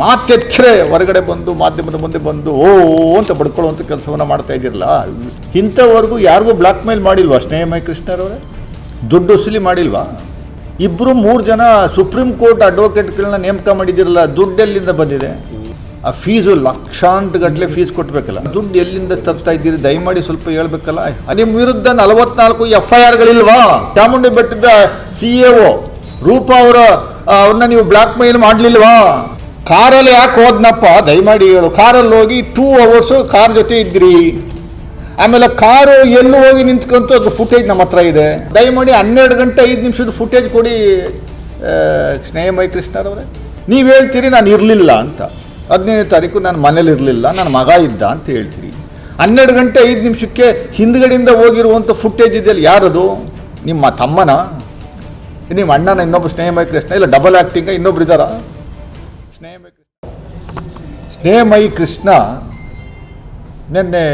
ಮಾತೆತ್ತರೆ ಹೊರಗಡೆ ಬಂದು, ಮಾಧ್ಯಮದ ಮುಂದೆ ಬಂದು, ಓ ಅಂತ ಬಡ್ಕೊಳ್ಳುವಂಥ ಕೆಲಸವನ್ನು ಮಾಡ್ತಾ ಇದ್ದಿರಲ್ಲ? ಇಂಥವರೆಗೂ ಯಾರಿಗೂ ಬ್ಲ್ಯಾಕ್ ಮೇಲ್ ಮಾಡಿಲ್ವಾ ಸ್ನೇಹಮಯ ಕೃಷ್ಣರವರೇ ದುಡ್ಡು ವಸೂಲಿ ಮಾಡಿಲ್ವಾ? ಇಬ್ಬರು ಮೂರು ಜನ ಸುಪ್ರೀಂ ಕೋರ್ಟ್ ಅಡ್ವೊಕೇಟ್ಗಳನ್ನ ನೇಮಕ ಮಾಡಿದಿರಲ್ಲ ದುಡ್ಡು ಎಲ್ಲಿಂದ ಬಂದಿದೆ? ಆ ಫೀಸು ಲಕ್ಷಾಂತ ಗಟ್ಟಲೆ ಫೀಸ್ ಕೊಟ್ಟಬೇಕಲ್ಲ ದುಡ್ಡು ಎಲ್ಲಿಂದ ತರ್ತಾ ಇದ್ದೀರಿ? ದಯಮಾಡಿ ಸ್ವಲ್ಪ ಹೇಳ್ಬೇಕಲ್ಲ. ನಿಮ್ಮ ವಿರುದ್ಧ ನಲವತ್ನಾಲ್ಕು ಎಫ್ ಐ ಆರ್ಗಳಿಲ್ವಾ ಚಾಮುಂಡಿ ಬೆಟ್ಟದ ಸಿ ಎ ಒ ರೂಪ ಅವರ ಅವ್ರನ್ನ ನೀವು ಬ್ಲ್ಯಾಕ್ ಮೇಲ್ ಮಾಡಲಿಲ್ವಾ? ಕಾರಲ್ಲಿ ಯಾಕೆ ಹೋದ್ನಪ್ಪ? ದಯಮಾಡಿ ಹೇಳು. ಕಾರಲ್ಲಿ ಹೋಗಿ ಟೂ ಅವರ್ಸು ಕಾರ್ ಜೊತೆ ಇದ್ರಿ. ಆಮೇಲೆ ಕಾರು ಎಲ್ಲೂ ಹೋಗಿ ನಿಂತ್ಕೊಂತು ಅದು ಫುಟೇಜ್ ನಮ್ಮ ಹತ್ರ ಇದೆ. ದಯಮಾಡಿ ಹನ್ನೆರಡು ಗಂಟೆ ಐದು ನಿಮಿಷದ ಫುಟೇಜ್ ಕೊಡಿ ಸ್ನೇಹ ಸ್ನೇಹಮಯ ಕೃಷ್ಣರವರೇ ನೀವು ಹೇಳ್ತೀರಿ, ನಾನು ಇರಲಿಲ್ಲ ಅಂತ. ಹದಿನೈದನೇ ತಾರೀಕು ನಾನು ಮನೇಲಿ ಇರಲಿಲ್ಲ ನನ್ನ ಮಗ ಇದ್ದ ಅಂತ ಹೇಳ್ತೀರಿ. ಹನ್ನೆರಡು ಗಂಟೆ ಐದು ನಿಮಿಷಕ್ಕೆ ಹಿಂದ್ಗಡೆಯಿಂದ ಹೋಗಿರುವಂಥ ಫುಟೇಜ್ ಇದೆಯಲ್ಲ ಯಾರದು? ನಿಮ್ಮ ತಮ್ಮನ? ನಿಮ್ಮ ಅಣ್ಣನ, ಇನ್ನೊಬ್ಬ ಸ್ನೇಹಮಯ ಕೃಷ್ಣ ಇಲ್ಲ ಡಬಲ್ ಆ್ಯಕ್ಟಿಂಗ ಇನ್ನೊಬ್ರು ಇದ್ದಾರಾ? ಸ್ನೇಹಮಯ ಕೃಷ್ಣ ನಿನ್ನೆ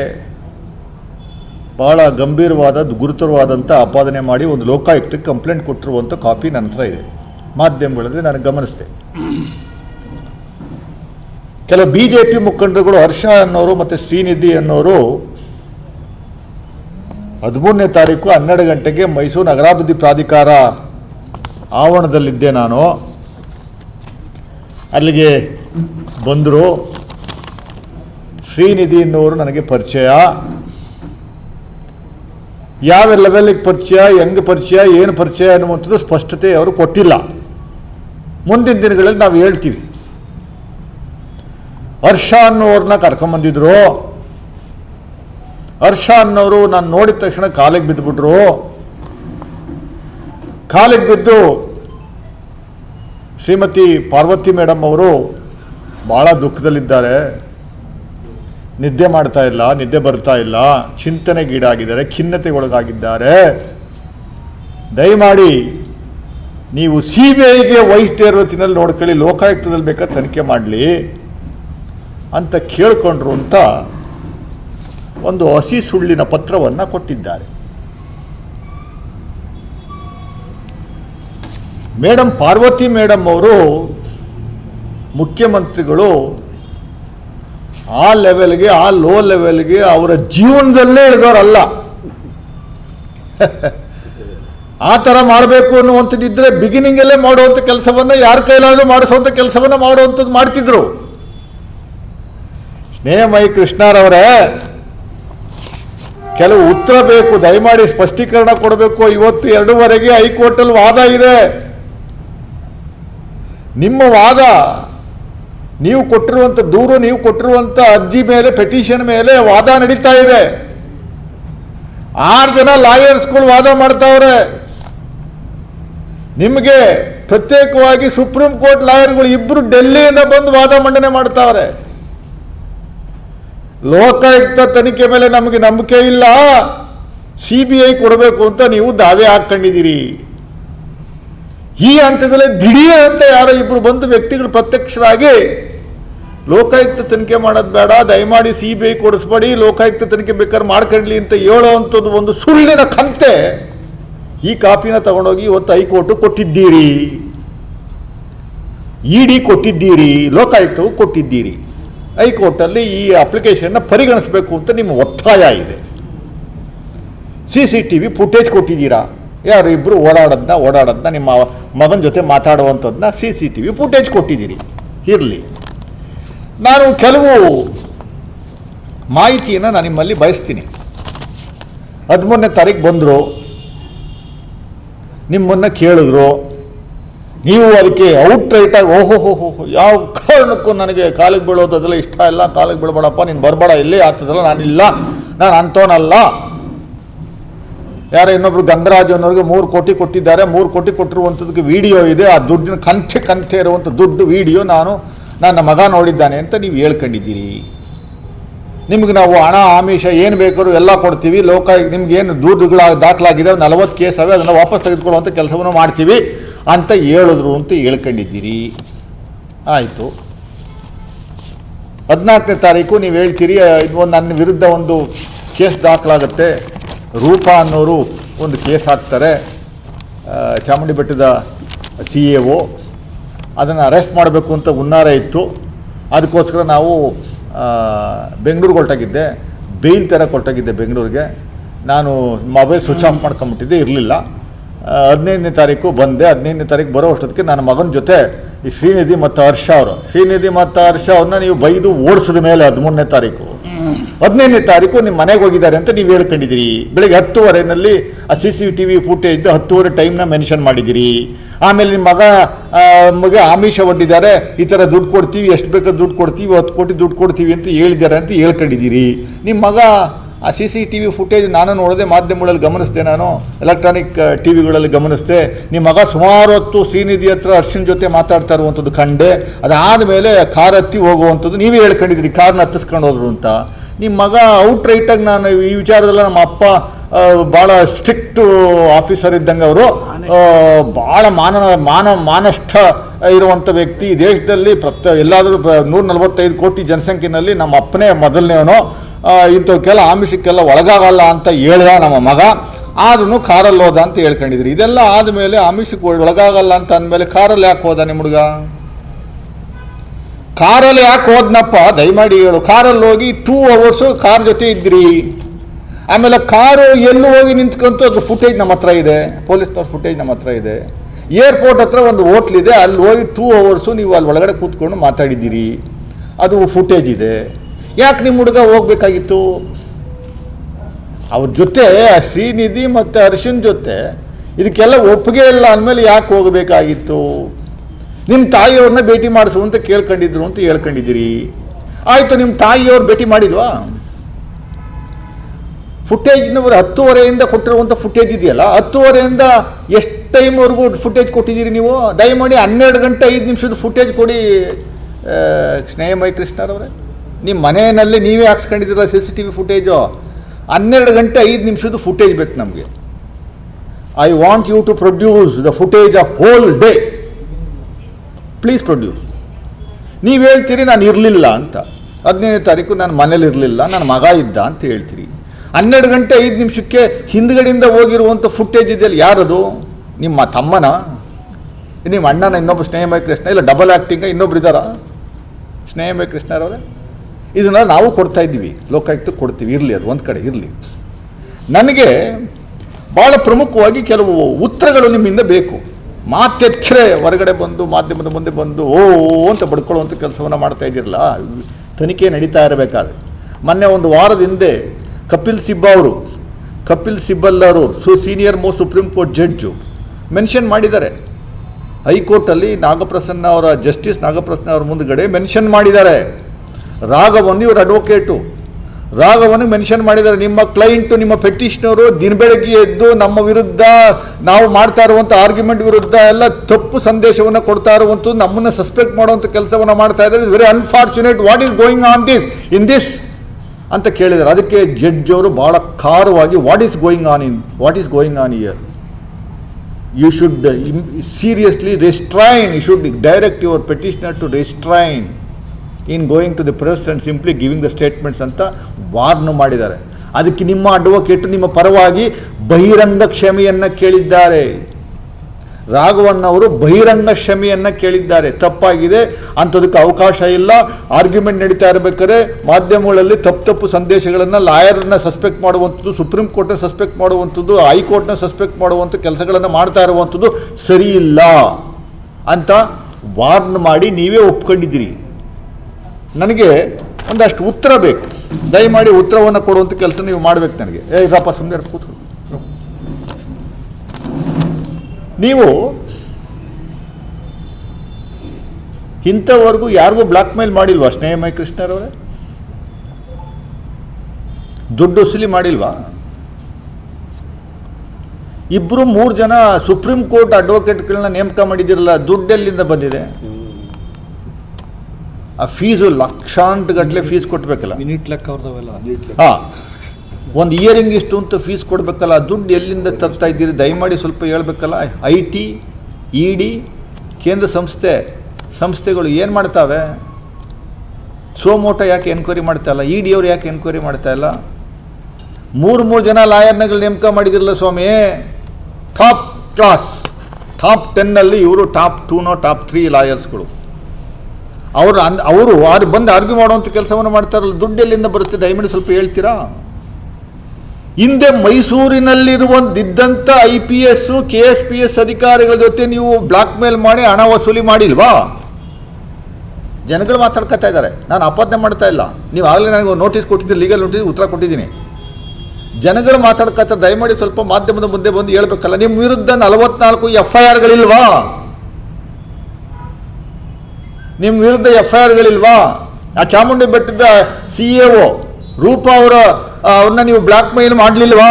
ಭಾಳ ಗಂಭೀರವಾದ ಗುರುತರವಾದಂಥ ಆಪಾದನೆ ಮಾಡಿ ಒಂದು ಲೋಕಾಯುಕ್ತಕ್ಕೆ ಕಂಪ್ಲೇಂಟ್ ಕೊಟ್ಟಿರುವಂಥ ಕಾಪಿ ನನ್ನ ಹತ್ರ ಇದೆ. ಮಾಧ್ಯಮಗಳಲ್ಲಿ ನಾನು ಗಮನಿಸಿದೆ ಕೆಲವು ಬಿ ಜೆ ಪಿ ಮುಖಂಡರುಗಳು ಹರ್ಷ ಅನ್ನೋರು ಮತ್ತು ಶ್ರೀನಿಧಿ ಅನ್ನೋರು ಹದಿಮೂರನೇ ತಾರೀಕು ಹನ್ನೆರಡು ಗಂಟೆಗೆ ಮೈಸೂರು ನಗರಾಭಿವೃದ್ಧಿ ಪ್ರಾಧಿಕಾರ ಆವರಣದಲ್ಲಿದ್ದೆ ನಾನು. ಅಲ್ಲಿಗೆ ಬಂದರು. ಶ್ರೀನಿಧಿ ಎನ್ನುವರು ನನಗೆ ಪರಿಚಯ. ಯಾವ ಲೆವೆಲಿಗೆ ಪರಿಚಯ, ಹೆಂಗ್ ಪರಿಚಯ, ಏನು ಪರಿಚಯ ಅನ್ನುವಂಥದ್ದು ಸ್ಪಷ್ಟತೆ ಅವರು ಕೊಟ್ಟಿಲ್ಲ. ಮುಂದಿನ ದಿನಗಳಲ್ಲಿ ನಾವು ಹೇಳ್ತೀವಿ. ಹರ್ಷ ಅನ್ನೋರನ್ನ ಕರ್ಕೊಂಬಂದಿದ್ರು. ಹರ್ಷ ಅನ್ನೋರು ನಾನು ನೋಡಿದ ತಕ್ಷಣ ಕಾಲಿಗೆ ಬಿದ್ದುಬಿಟ್ರು ಕಾಲಿಗೆ ಬಿದ್ದು ಶ್ರೀಮತಿ ಪಾರ್ವತಿ ಮೇಡಮ್ ಅವರು ಭಾಳ ದುಃಖದಲ್ಲಿದ್ದಾರೆ. ನಿದ್ದೆ ಮಾಡ್ತಾ ಇಲ್ಲ, ನಿದ್ದೆ ಬರ್ತಾ ಇಲ್ಲ ಚಿಂತನೆಗೀಡಾಗಿದ್ದಾರೆ ಖಿನ್ನತೆಗೊಳಗಾಗಿದ್ದಾರೆ. ದಯಮಾಡಿ ನೀವು ಸಿ ಬಿ ಐಗೆ ವಹಿಸ್ತೇ ಇರೋ ತಿನ್ನಲ್ಲಿ ನೋಡ್ಕೊಳ್ಳಿ, ಲೋಕಾಯುಕ್ತದಲ್ಲಿ ಬೇಕಾದ ತನಿಖೆ ಮಾಡಲಿ ಅಂತ ಕೇಳಿಕೊಂಡ್ರು ಅಂತ ಒಂದು ಹಸಿ ಸುಳ್ಳಿನ ಪತ್ರವನ್ನು ಕೊಟ್ಟಿದ್ದಾರೆ. ಮೇಡಮ್ ಪಾರ್ವತಿ ಮೇಡಮ್ ಅವರು ಮುಖ್ಯಮಂತ್ರಿಗಳು ಆ ಲೆವೆಲ್ಗೆ, ಆ ಲೋ ಲೆವೆಲ್ಗೆ ಅವರ ಜೀವನದಲ್ಲೇ ಇಳಿದವರಲ್ಲ. ಆ ಥರ ಮಾಡಬೇಕು ಅನ್ನುವಂಥದ್ದು ಇದ್ದರೆ ಬಿಗಿನಿಂಗಲ್ಲೇ ಮಾಡುವಂಥ ಕೆಲಸವನ್ನು ಯಾರ ಕೈಲಾದರೂ ಮಾಡಿಸುವಂಥ ಕೆಲಸವನ್ನು ಮಾಡುವಂಥದ್ದು ಮಾಡ್ತಿದ್ರು. ಸ್ನೇಹಮಯಿ ಕೃಷ್ಣರವರೇ ಕೆಲವು ಉತ್ತರ ಬೇಕು, ದಯಮಾಡಿ ಸ್ಪಷ್ಟೀಕರಣ ಕೊಡಬೇಕು. ಇವತ್ತು ಎರಡೂವರೆಗೆ ಹೈಕೋರ್ಟಲ್ಲಿ ವಾದ ಇದೆ. ನಿಮ್ಮ ವಾದ ನೀವು ಕೊಟ್ಟಿರುವಂಥ ದೂರು ನೀವು ಕೊಟ್ಟಿರುವಂಥ ಅರ್ಜಿ ಮೇಲೆ ಪೆಟಿಷನ್ ಮೇಲೆ ವಾದ ನಡೀತಾ ಇದೆ. ಆರು ಜನ ಲಾಯರ್ಸ್ಗಳು ವಾದ ಮಾಡ್ತಾವ್ರೆ. ನಿಮಗೆ ಪ್ರತ್ಯೇಕವಾಗಿ ಸುಪ್ರೀಂ ಕೋರ್ಟ್ ಲಾಯರ್ಗಳು ಇಬ್ಬರು ಡೆಲ್ಲಿಯಿಂದ ಬಂದು ವಾದ ಮಂಡನೆ ಮಾಡ್ತಾವ್ರೆ. ಲೋಕಾಯುಕ್ತ ತನಿಖೆ ಮೇಲೆ ನಮಗೆ ನಂಬಿಕೆ ಇಲ್ಲ. ಸಿ ಬಿ ಐ ಕೊಡಬೇಕು ಅಂತ ನೀವು ದಾವೆ ಹಾಕೊಂಡಿದ್ದೀರಿ ಈ ಹಂತದಲ್ಲಿ ದಿಢೀರ್ ಅಂತ ಯಾರೋ ಇಬ್ರು ಬಂದು ವ್ಯಕ್ತಿಗಳು ಪ್ರತ್ಯಕ್ಷರಾಗಿ ಲೋಕಾಯುಕ್ತ ತನಿಖೆ ಮಾಡೋದು ಬೇಡ, ದಯಮಾಡಿ ಸಿ ಬಿ ಐ ಕೊಡಿಸ್ಬೇಡಿ, ಲೋಕಾಯುಕ್ತ ತನಿಖೆ ಬೇಕಾದ್ರೆ ಮಾಡ್ಕೊಳ್ಳಿ ಅಂತ ಹೇಳೋವಂಥದ್ದು ಒಂದು ಸುಳ್ಳಿನ ಕಂತೆ ಈ ಕಾಪಿನ ತಗೊಂಡೋಗಿ ಇವತ್ತು ಹೈಕೋರ್ಟು ಕೊಟ್ಟಿದ್ದೀರಿ. ಇ ಡಿ ಕೊಟ್ಟಿದ್ದೀರಿ, ಲೋಕಾಯುಕ್ತವು ಕೊಟ್ಟಿದ್ದೀರಿ. ಹೈಕೋರ್ಟಲ್ಲಿ ಈ ಅಪ್ಲಿಕೇಶನ್ನ ಪರಿಗಣಿಸಬೇಕು ಅಂತ ನಿಮ್ಮ ಒತ್ತಾಯ ಇದೆ. C C T V footage ಕೊಟ್ಟಿದ್ದೀರಾ? ಯಾರು ಇಬ್ಬರು ಓಡಾಡೋದನ್ನ ಓಡಾಡೋದನ್ನ ನಿಮ್ಮ ಮಗನ ಜೊತೆ ಮಾತಾಡುವಂಥದ್ದನ್ನ C C T V footage ಕೊಟ್ಟಿದ್ದೀರಿ. ಇರಲಿ. ನಾನು ಕೆಲವು ಮಾಹಿತಿಯನ್ನು ನಾನು ನಿಮ್ಮಲ್ಲಿ ಬಯಸ್ತೀನಿ. ಹದಿಮೂರನೇ ತಾರೀಕು ಬಂದರು. ನಿಮ್ಮನ್ನು ಕೇಳಿದ್ರು. ನೀವು ಅದಕ್ಕೆ ಔಟ್ ರೈಟಾಗಿ ಓಹೋ ಹೋ ಹೋ ಯಾವ ಕಾರಣಕ್ಕೂ ನನಗೆ ಕಾಲಿಗೆ ಬೀಳೋದು ಅದೆಲ್ಲ ಇಷ್ಟ ಇಲ್ಲ, ಕಾಲಿಗೆ ಬೀಳಬೇಡಪ್ಪ, ನೀನು ಬರಬೇಡ, ಇಲ್ಲೇ ಆಗ್ತದಲ್ಲ, ನಾನಿಲ್ಲ, ನಾನು ಅಂಥವನಲ್ಲ ಯಾರೋ ಇನ್ನೊಬ್ರು ಗಂಗರಾಜ್ ಅನ್ನೋರಿಗೆ ಮೂರು ಕೋಟಿ ಕೊಟ್ಟಿದ್ದಾರೆ, ಮೂರು ಕೋಟಿ ಕೊಟ್ಟಿರುವಂಥದ್ದಕ್ಕೆ ವಿಡಿಯೋ ಇದೆ. ಆ ದುಡ್ಡಿನ ಕಂತೆ ಕಂತೆ ಇರುವಂಥ ದುಡ್ಡು ವಿಡಿಯೋ ನಾನು ನನ್ನ ಮಗ ನೋಡಿದ್ದಾನೆ ಅಂತ ನೀವು ಹೇಳ್ಕೊಂಡಿದ್ದೀರಿ. ನಿಮ್ಗೆ ನಾವು ಹಣ, ಆಮಿಷ ಏನು ಬೇಕಾದ್ರೂ ಎಲ್ಲ ಕೊಡ್ತೀವಿ. ಲೋಕ ನಿಮ್ಗೇನು ದೂರುಗಳ ದಾಖಲಾಗಿದೆ ನಲವತ್ತು ಕೇಸ್ ಅವೆ, ಅದನ್ನು ವಾಪಸ್ ತೆಗೆದುಕೊಳ್ಳುವಂಥ ಕೆಲಸವನ್ನು ಮಾಡ್ತೀವಿ ಅಂತ ಹೇಳಿದ್ರು ಅಂತ ಹೇಳ್ಕೊಂಡಿದ್ದೀರಿ. ಆಯಿತು. ಹದಿನಾಲ್ಕನೇ ತಾರೀಕು ನೀವು ಹೇಳ್ತೀರಿ, ಇದು ನನ್ನ ವಿರುದ್ಧ ಒಂದು ಕೇಸ್ ದಾಖಲಾಗುತ್ತೆ. ರೂಪಾ ಅನ್ನೋರು ಒಂದು ಕೇಸ್ ಹಾಕ್ತಾರೆ. ಚಾಮುಂಡಿ ಬೆಟ್ಟದ ಸಿ ಎ ಒ. ಅದನ್ನು ಅರೆಸ್ಟ್ ಮಾಡಬೇಕು ಅಂತ ಹುನ್ನಾರ ಇತ್ತು. ಅದಕ್ಕೋಸ್ಕರ ನಾವು ಬೆಂಗಳೂರಿಗೆ ಹೊರಟಾಗಿದ್ದೆ ಬೇಲ್ ಥರ ಕೊಟ್ಟಾಗಿದ್ದೆ ಬೆಂಗಳೂರಿಗೆ. ನಾನು ಮೊಬೈಲ್ ಸ್ವಿಚ್ ಆಫ್ ಮಾಡ್ಕೊಂಬಿಟ್ಟಿದ್ದೆ, ಇರಲಿಲ್ಲ. ಹದಿನೈದನೇ ತಾರೀಕು ಬಂದೆ. ಹದಿನೈದನೇ ತಾರೀಕು ಬರೋ ಅಷ್ಟೊತ್ತಿಗೆ ನನ್ನ ಮಗನ ಜೊತೆ ಈ ಶ್ರೀನಿಧಿ ಮತ್ತು ಹರ್ಷ ಅವರು. ಶ್ರೀನಿಧಿ ಮತ್ತು ಹರ್ಷ ಅವ್ರನ್ನ ನೀವು ಬೈದು ಓಡಿಸಿದ ಮೇಲೆ ಹದಿಮೂರನೇ ತಾರೀಕು. ಹದಿನೈದನೇ ತಾರೀಕು ನಿಮ್ಮ ಮನೆಗೆ ಹೋಗಿದ್ದಾರೆ ಅಂತ ನೀವು ಹೇಳ್ಕೊಂಡಿದ್ದೀರಿ. ಬೆಳಗ್ಗೆ ಹತ್ತುವರೆನಲ್ಲಿ ಆ C C T V footage ಹತ್ತುವರೆ ಟೈಮ್ನ ಮೆನ್ಷನ್ ಮಾಡಿದ್ದೀರಿ. ಆಮೇಲೆ ನಿಮ್ಮ ಮಗ ಮಗ ಆಮಿಷ ಒಡ್ಡಿದ್ದಾರೆ ಈ ಥರ ದುಡ್ಡು ಕೊಡ್ತೀವಿ, ಎಷ್ಟು ಬೇಕಾದ ದುಡ್ಡು ಕೊಡ್ತೀವಿ, ಹತ್ತು ಕೋಟಿ ದುಡ್ಡು ಕೊಡ್ತೀವಿ ಅಂತ ಹೇಳಿದ್ದಾರೆ ಅಂತ ಹೇಳ್ಕೊಂಡಿದ್ದೀರಿ. ನಿಮ್ಮ ಮಗ, ಆ C C T V footage ನಾನು ನೋಡಿದೆ ಮಾಧ್ಯಮಗಳಲ್ಲಿ ಗಮನಿಸಿದೆ ನಾನು ಎಲೆಕ್ಟ್ರಾನಿಕ್ ಟಿ ವಿಗಳಲ್ಲಿ ಗಮನಿಸಿದೆ. ನಿಮ್ಮ ಮಗ ಸುಮಾರು ಹೊತ್ತು ಶ್ರೀನಿಧಿ ಹತ್ರ ಅರ್ಶಿನ ಜೊತೆ ಮಾತಾಡ್ತಾ ಇರುವಂಥದ್ದು ಕಂಡೆ. ಅದಾದ ಮೇಲೆ ಕಾರ್ ಹತ್ತಿ ಹೋಗುವಂಥದ್ದು ನೀವೇ ಹೇಳ್ಕೊಂಡಿದ್ದೀರಿ ಕಾರ್ನ ಹತ್ತಿಸ್ಕೊಂಡು ಹೋದ್ರು ಅಂತ. ನಿಮ್ಮ ಮಗ ಔಟ್ ರೈಟಾಗಿ ನಾನು ಈ ವಿಚಾರದಲ್ಲ ನಮ್ಮ ಅಪ್ಪ ಭಾಳ ಸ್ಟ್ರಿಕ್ಟ್ ಆಫೀಸರ್ ಇದ್ದಂಗೆ ಅವರು ಭಾಳ ಮಾನ ಮಾನ, ಮಾನಸ್ಥ ಇರುವಂಥ ವ್ಯಕ್ತಿ. ದೇಶದಲ್ಲಿ ಪ್ರತ್ಯ ಎಲ್ಲಾದರೂ ನೂರ ನಲವತ್ತೈದು ಕೋಟಿ ಜನಸಂಖ್ಯೆಯಲ್ಲಿ ನಮ್ಮ ಅಪ್ಪನೇ ಮೊದಲನೇವನು. ಇಂಥವಕ್ಕೆಲ್ಲ ಆಮಿಷಕ್ಕೆಲ್ಲ ಒಳಗಾಗಲ್ಲ ಅಂತ ಹೇಳಿದ ನಮ್ಮ ಮಗ. ಆದ್ರೂ ಕಾರಲ್ಲಿ ಹೋದ ಅಂತ ಹೇಳ್ಕೊಂಡಿದ್ರಿ. ಇದೆಲ್ಲ ಆದಮೇಲೆ ಆಮಿಷಕ್ಕೆ ಒಳಗಾಗಲ್ಲ ಅಂತ ಅಂದಮೇಲೆ ಕಾರಲ್ಲಿ ಯಾಕೆ ಹೋದ ನಿಮ್ಮ ಹುಡುಗ? ಕಾರಲ್ಲಿ ಯಾಕೆ ಹೋದ್ನಪ್ಪ? ದಯಮಾಡಿ ಹೇಳು. ಕಾರಲ್ಲಿ ಹೋಗಿ ಟೂ ಅವರ್ಸು ಕಾರ್ ಜೊತೆ ಇದ್ರಿ. ಆಮೇಲೆ ಕಾರು ಎಲ್ಲೂ ಹೋಗಿ ನಿಂತ್ಕೊಂತು ಅದು ಫುಟೇಜ್ ನಮ್ಮ ಹತ್ರ ಇದೆ. ಪೊಲೀಸ್ನವ್ರ ಫುಟೇಜ್ ನಮ್ಮ ಹತ್ರ ಇದೆ. ಏರ್ಪೋರ್ಟ್ ಹತ್ರ ಒಂದು ಹೋಟ್ಲ್ ಇದೆ. ಅಲ್ಲಿ ಹೋಗಿ ಟೂ ಅವರ್ಸು ನೀವು ಅಲ್ಲಿ ಒಳಗಡೆ ಕೂತ್ಕೊಂಡು ಮಾತಾಡಿದ್ದೀರಿ. ಅದು ಫುಟೇಜ್ ಇದೆ. ಯಾಕೆ ನಿಮ್ಮ ಹುಡುಗ ಹೋಗ್ಬೇಕಾಗಿತ್ತು? ಅವ್ರ ಜೊತೆ, ಶ್ರೀನಿಧಿ ಮತ್ತು ಅರ್ಶಿನ್ ಜೊತೆ. ಇದಕ್ಕೆಲ್ಲ ಒಪ್ಪಿಗೆ ಇಲ್ಲ ಅಂದಮೇಲೆ ಯಾಕೆ ಹೋಗಬೇಕಾಗಿತ್ತು? ನಿಮ್ಮ ತಾಯಿಯವ್ರನ್ನ ಭೇಟಿ ಮಾಡಿಸು ಅಂತ ಕೇಳ್ಕೊಂಡಿದ್ರು ಅಂತ ಹೇಳ್ಕೊಂಡಿದ್ದೀರಿ. ಆಯಿತು ನಿಮ್ಮ ತಾಯಿಯವ್ರು ಭೇಟಿ ಮಾಡಿಲ್ವಾ? ಫುಟೇಜ್ನವರು ಹತ್ತುವರೆಯಿಂದ ಕೊಟ್ಟಿರುವಂಥ ಫುಟೇಜ್ ಇದೆಯಲ್ಲ, ಹತ್ತುವರೆಯಿಂದ ಎಷ್ಟು ಟೈಮ್ವರೆಗೂ ಫುಟೇಜ್ ಕೊಟ್ಟಿದ್ದೀರಿ ನೀವು? ದಯಮಾಡಿ ಹನ್ನೆರಡು ಗಂಟೆ ಐದು ನಿಮಿಷದ ಫುಟೇಜ್ ಕೊಡಿ ಸ್ನೇಹಮಯ ಕೃಷ್ಣರವರೇ ನಿಮ್ಮ ಮನೆಯಲ್ಲಿ ನೀವೇ ಹಾಕ್ಸ್ಕೊಂಡಿದ್ದೀರಲ್ಲ C C T V footage. ಹನ್ನೆರಡು ಗಂಟೆ ಐದು ನಿಮಿಷದ ಫುಟೇಜ್ ಬೇಕು ನಮಗೆ. I want you to produce the footage of whole day please produce ನೀವು ಹೇಳ್ತೀರಿ, ನಾನು ಇರಲಿಲ್ಲ ಅಂತ. ಹದಿನೈದನೇ ತಾರೀಕು ನಾನು ಮನೇಲಿ ಇರಲಿಲ್ಲ ನನ್ನ ಮಗ ಇದ್ದ ಅಂತ ಹೇಳ್ತೀರಿ. ಹನ್ನೆರಡು ಗಂಟೆ ಐದು ನಿಮಿಷಕ್ಕೆ ಹಿಂದ್ಗಡೆಯಿಂದ ಹೋಗಿರುವಂಥ ಫುಟೇಜ್ ಇದೆಯಲ್ಲ, ಯಾರದು? ನಿಮ್ಮ ತಮ್ಮನ? ನಿಮ್ಮ ಅಣ್ಣನ? ಇನ್ನೊಬ್ಬ ಸ್ನೇಹಮಯ ಕೃಷ್ಣ? ಇಲ್ಲ ಡಬಲ್ ಆ್ಯಕ್ಟಿಂಗ ಇನ್ನೊಬ್ರು ಇದ್ದಾರ? ಸ್ನೇಹಮಯ ಕೃಷ್ಣರವರೇ ಇದನ್ನ ನಾವು ಕೊಡ್ತಾ ಇದ್ದೀವಿ. ಲೋಕಾಯುಕ್ತಕ್ಕೆ ಕೊಡ್ತೀವಿ. ಇರಲಿ ಅದು, ಒಂದು ಕಡೆ ಇರಲಿ. ನನಗೆ ಭಾಳ ಪ್ರಮುಖವಾಗಿ ಕೆಲವು ಉತ್ತರಗಳು ನಿಮ್ಮಿಂದ ಬೇಕು. ಮಾತೆಚ್ಚರೆ ಹೊರಗಡೆ ಬಂದು, ಮಾಧ್ಯಮದ ಮುಂದೆ ಬಂದು, ಓ ಅಂತ ಬಡ್ಕೊಳ್ಳುವಂಥ ಕೆಲಸವನ್ನು ಮಾಡ್ತಾ ಇದ್ದಿರಲ್ಲ, ತನಿಖೆ ನಡೀತಾ ಇರಬೇಕಾದ್ರೆ. ಮೊನ್ನೆ ಒಂದು ವಾರದ ಹಿಂದೆ ಕಪಿಲ್ ಸಿಬ್ಬ ಅವರು, ಕಪಿಲ್ ಸಿಬ್ಬಲ್ ಅವರು ಸು, senior most supreme court judge mention ಮಾಡಿದ್ದಾರೆ. ಹೈಕೋರ್ಟಲ್ಲಿ ನಾಗಪ್ರಸನ್ನ ಅವರ, ಜಸ್ಟಿಸ್ ನಾಗಪ್ರಸನ್ನ ಅವರ ಮುಂದುಗಡೆ ಮೆನ್ಷನ್ ಮಾಡಿದ್ದಾರೆ. ರಾಘವನ್ ಇವರು ಅಡ್ವೊಕೇಟು ರಾಘವನ್ ಮೆನ್ಷನ್ ಮಾಡಿದ್ದಾರೆ. ನಿಮ್ಮ ಕ್ಲೈಂಟು ನಿಮ್ಮ ಪೆಟಿಷನರು ದಿನ ಬೆಳಗ್ಗೆ ಎದ್ದು ನಮ್ಮ ವಿರುದ್ಧ ನಾವು ಮಾಡ್ತಾ ಇರುವಂಥ ಆರ್ಗ್ಯುಮೆಂಟ್ ವಿರುದ್ಧ ಎಲ್ಲ ತಪ್ಪು ಸಂದೇಶವನ್ನು ಕೊಡ್ತಾ ಇರುವಂಥದ್ದು ನಮ್ಮನ್ನು ಸಸ್ಪೆಕ್ಟ್ ಮಾಡುವಂಥ ಕೆಲಸವನ್ನು ಮಾಡ್ತಾ ಇದ್ದಾರೆ. Very unfortunate what is going on this in this ಅಂತ ಕೇಳಿದ್ದಾರೆ. ಅದಕ್ಕೆ ಜಡ್ಜ್ ಅವರು ಭಾಳ ಖಾರವಾಗಿ what is going on in what is going on here you should seriously restrain you should direct your petitioner to petitioner to going to the press and simply giving the statements ಅಂತ warn ಮಾಡಿದ್ದಾರೆ. ಅದಕ್ಕೆ ನಿಮ್ಮ advocate ನಿಮ್ಮ ಪರವಾಗಿ ಬಹಿರಂಗ ಕ್ಷಮೆಯನ್ನು ಕೇಳಿದ್ದಾರೆ. ರಾಘವನ್ ಅವರು ಬಹಿರಂಗ ಕ್ಷಮೆಯನ್ನು ಕೇಳಿದ್ದಾರೆ. ತಪ್ಪಾಗಿದೆ, ಅಂಥದಕ್ಕೆ ಅವಕಾಶ ಇಲ್ಲ. ಆರ್ಗ್ಯುಮೆಂಟ್ ನಡೀತಾ ಇರಬೇಕಾದ್ರೆ ಮಾಧ್ಯಮಗಳಲ್ಲಿ ತಪ್ಪು ತಪ್ಪು ಸಂದೇಶಗಳನ್ನು ಲಾಯರ್ನ ಸಸ್ಪೆಕ್ಟ್ ಮಾಡುವಂಥದ್ದು, ಸುಪ್ರೀಂ ಕೋರ್ಟ್ನ ಸಸ್ಪೆಕ್ಟ್ ಮಾಡುವಂಥದ್ದು, ಹೈಕೋರ್ಟ್ನ ಸಸ್ಪೆಕ್ಟ್ ಮಾಡುವಂಥ ಕೆಲಸಗಳನ್ನು ಮಾಡ್ತಾ ಇರುವಂಥದ್ದು ಸರಿ ಇಲ್ಲ ಅಂತ ವಾರ್ನ್ ಮಾಡಿ ನೀವೇ ಒಪ್ಕೊಂಡಿದ್ದೀರಿ. ನನಗೆ ಒಂದಷ್ಟು ಉತ್ತರ ಬೇಕು. ದಯಮಾಡಿ ಉತ್ತರವನ್ನು ಕೊಡುವಂಥ ಕೆಲಸ ನೀವು ಮಾಡಬೇಕು ನನಗೆ. ಏ, ಇರಪ್ಪ ಸುಮ್ಮನೆ ಕೂತು ನೀವು ಇಂಥವರೆಗೂ ಯಾರಿಗೂ ಬ್ಲಾಕ್ ಮೇಲ್ ಮಾಡಿಲ್ವಾ ಸ್ನೇಹಮಯ ಕೃಷ್ಣರವರೇ? ದುಡ್ಡು ಉಸಿಲಿ ಮಾಡಿಲ್ವಾ? ಇಬ್ಬರು ಮೂರು ಜನ ಸುಪ್ರೀಂ ಕೋರ್ಟ್ ಅಡ್ವೊಕೇಟ್ಗಳನ್ನ ನೇಮಕ ಮಾಡಿದಿರಲ್ಲ ದುಡ್ಡೆಲ್ಲಿಂದ ಬಂದಿದೆ? ಆ ಫೀಸು ಲಕ್ಷಾಂತ ಗಟ್ಟಲೆ ಫೀಸ್ ಕೊಡಬೇಕಲ್ಲ ಮಿನಿಟ್ ಲೆಕ್ಕ ಅವ್ರದವೆಲ್ಲ. ಹಾಂ. ಒಂದು ಇಯರಿಂಗ್ ಇಷ್ಟು ಅಂತ ಫೀಸ್ ಕೊಡಬೇಕಲ್ಲ ದುಡ್ಡು ಎಲ್ಲಿಂದ ತರ್ತಾ ಇದ್ದೀರಿ? ದಯಮಾಡಿ ಸ್ವಲ್ಪ ಹೇಳ್ಬೇಕಲ್ಲ. ಐ ಟಿ ಇ ಡಿ ಕೇಂದ್ರ ಸಂಸ್ಥೆ ಸಂಸ್ಥೆಗಳು ಏನು ಮಾಡ್ತಾವೆ? ಸೋಮೋಟ ಯಾಕೆ ಎನ್ಕ್ವೈರಿ ಮಾಡ್ತಾ ಇಲ್ಲ? ಇ ಡಿ ಅವ್ರು ಯಾಕೆ ಎನ್ಕ್ವೈರಿ ಮಾಡ್ತಾ ಇಲ್ಲ? ಮೂರು ಮೂರು ಜನ ಲಾಯರ್ನಗಳು ನೇಮಕ ಮಾಡಿದಿರಲ್ಲ ಸ್ವಾಮಿ. ಟಾಪ್ ಕ್ಲಾಸ್ ಟಾಪ್ ಟೆನ್ನಲ್ಲಿ ಇವರು ಟಾಪ್ ಟೂನೋ ಟಾಪ್ ತ್ರೀ ಲಾಯರ್ಸ್ಗಳು ಅವರು ಅನ್ ಅವರು ಅದು ಬಂದು ಆರ್ಗ್ಯೂ ಮಾಡುವಂಥ ಕೆಲಸವನ್ನು ಮಾಡ್ತಾರಲ್ಲ ದುಡ್ಡು ಎಲ್ಲಿಂದ ಬರುತ್ತೆ ದಯಮಾಡಿ ಸ್ವಲ್ಪ ಹೇಳ್ತೀರಾ? ಹಿಂದೆ ಮೈಸೂರಿನಲ್ಲಿರುವಂತಿದ್ದಂಥ I P S, K S P S ಅಧಿಕಾರಿಗಳ ಜೊತೆ ನೀವು ಬ್ಲಾಕ್ ಮೇಲ್ ಮಾಡಿ ಹಣ ವಸೂಲಿ ಮಾಡಿಲ್ವಾ? ಜನಗಳು ಮಾತಾಡ್ಕೊತಾ ಇದ್ದಾರೆ. ನಾನು ಅಪಾದನೆ ಮಾಡ್ತಾ ಇಲ್ಲ. ನೀವು ಆಗಲೇ ನನಗೆ ನೋಟಿಸ್ ಕೊಟ್ಟಿದ್ದೀನಿ ಲೀಗಲ್ ನೋಟಿಸ್ ಉತ್ತರ ಕೊಟ್ಟಿದ್ದೀನಿ. ಜನಗಳು ಮಾತಾಡ್ಕೊತಾರೆ ದಯಮಾಡಿ ಸ್ವಲ್ಪ ಮಾಧ್ಯಮದ ಮುಂದೆ ಬಂದು ಹೇಳ್ಬೇಕಲ್ಲ. ನಿಮ್ಮ ವಿರುದ್ಧ ನಲವತ್ನಾಲ್ಕು ಎಫ್ ಐ ಆರ್ಗಳಿಲ್ವಾ ನಿಮ್ಮ ವಿರುದ್ಧ ಎಫ್ ಐ ಆರ್ಗಳಿಲ್ವಾ ಆ ಚಾಮುಂಡಿ ಬೆಟ್ಟದ ಸಿ ಎ ಒ ರೂಪ ಅವರ ಅವ್ರನ್ನ ನೀವು ಬ್ಲ್ಯಾಕ್ ಮೇಲ್ ಮಾಡಲಿಲ್ವಾ?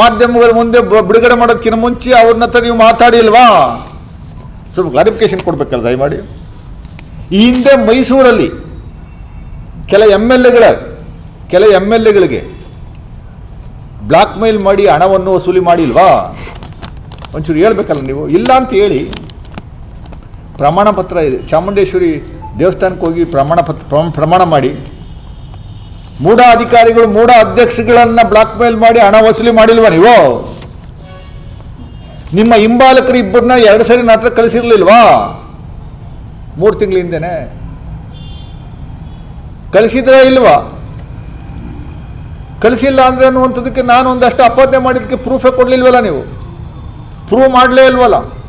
ಮಾಧ್ಯಮಗಳ ಮುಂದೆ ಬಿಡುಗಡೆ ಮಾಡೋದಕ್ಕಿಂತ ಮುಂಚೆ ಅವ್ರನ್ನ ಹತ್ರ ನೀವು ಮಾತಾಡಿಲ್ವಾ? ಸ್ವಲ್ಪ ಕ್ಲಾರಿಫಿಕೇಶನ್ ಕೊಡ್ಬೇಕಲ್ಲ ದಯಮಾಡಿ. ಈ ಹಿಂದೆ ಮೈಸೂರಲ್ಲಿ ಕೆಲ ಎಂ ಎಲ್ ಎಗಳ, ಕೆಲ ಎಂ ಎಲ್ ಎಗಳಿಗೆ ಬ್ಲ್ಯಾಕ್ ಮೇಲ್ ಮಾಡಿ ಹಣವನ್ನು ವಸೂಲಿ ಮಾಡಿಲ್ವಾ? ಒಂಚೂರು ಹೇಳ್ಬೇಕಲ್ಲ ನೀವು? ಇಲ್ಲ ಅಂತ ಹೇಳಿ ಪ್ರಮಾಣ ಪತ್ರ ಇದೆ. ಚಾಮುಂಡೇಶ್ವರಿ ದೇವಸ್ಥಾನಕ್ಕೆ ಹೋಗಿ ಪ್ರಮಾಣ ಪತ್ರ, ಪ್ರಮ- ಪ್ರಮಾಣ ಮಾಡಿ. ಮೂಢ ಅಧಿಕಾರಿಗಳು ಮೂಢ ಅಧ್ಯಕ್ಷಗಳನ್ನು ಬ್ಲಾಕ್ ಮೇಲ್ ಮಾಡಿ ಹಣ ವಸೂಲಿ ಮಾಡಿಲ್ವ ನೀವು? ನಿಮ್ಮ ಹಿಂಬಾಲಕರು ಇಬ್ಬರನ್ನ ಎರಡು ಸರಿ ನಾತ್ರ ಹತ್ರ ಕಳಿಸಿರ್ಲಿಲ್ವಾ? ಮೂರು ತಿಂಗಳ ಹಿಂದೆನೆ. ಕಳಿಸಿದ್ರ ಇಲ್ವಾ? ಕಳಿಸಿಲ್ಲ ಅಂದ್ರೆ ಅನ್ನುವಂಥದ್ದಕ್ಕೆ ನಾನು ಒಂದಷ್ಟು ಅಪಾದನೆ ಮಾಡಿದ್ದಕ್ಕೆ ಪ್ರೂಫೇ ಕೊಡಲಿಲ್ವಲ್ಲ ನೀವು? ಪ್ರೂವ್ ಮಾಡಲೇ ಇಲ್ವಲ್ಲ?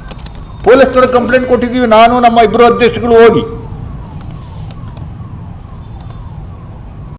ಪೊಲೀಸ್ನವ್ರಿಗೆ ಕಂಪ್ಲೇಂಟ್ ಕೊಟ್ಟಿದ್ದೀವಿ. ನಾನು ನಮ್ಮ ಇಬ್ಬರು ಅಧ್ಯಕ್ಷಗಳು ಹೋಗಿ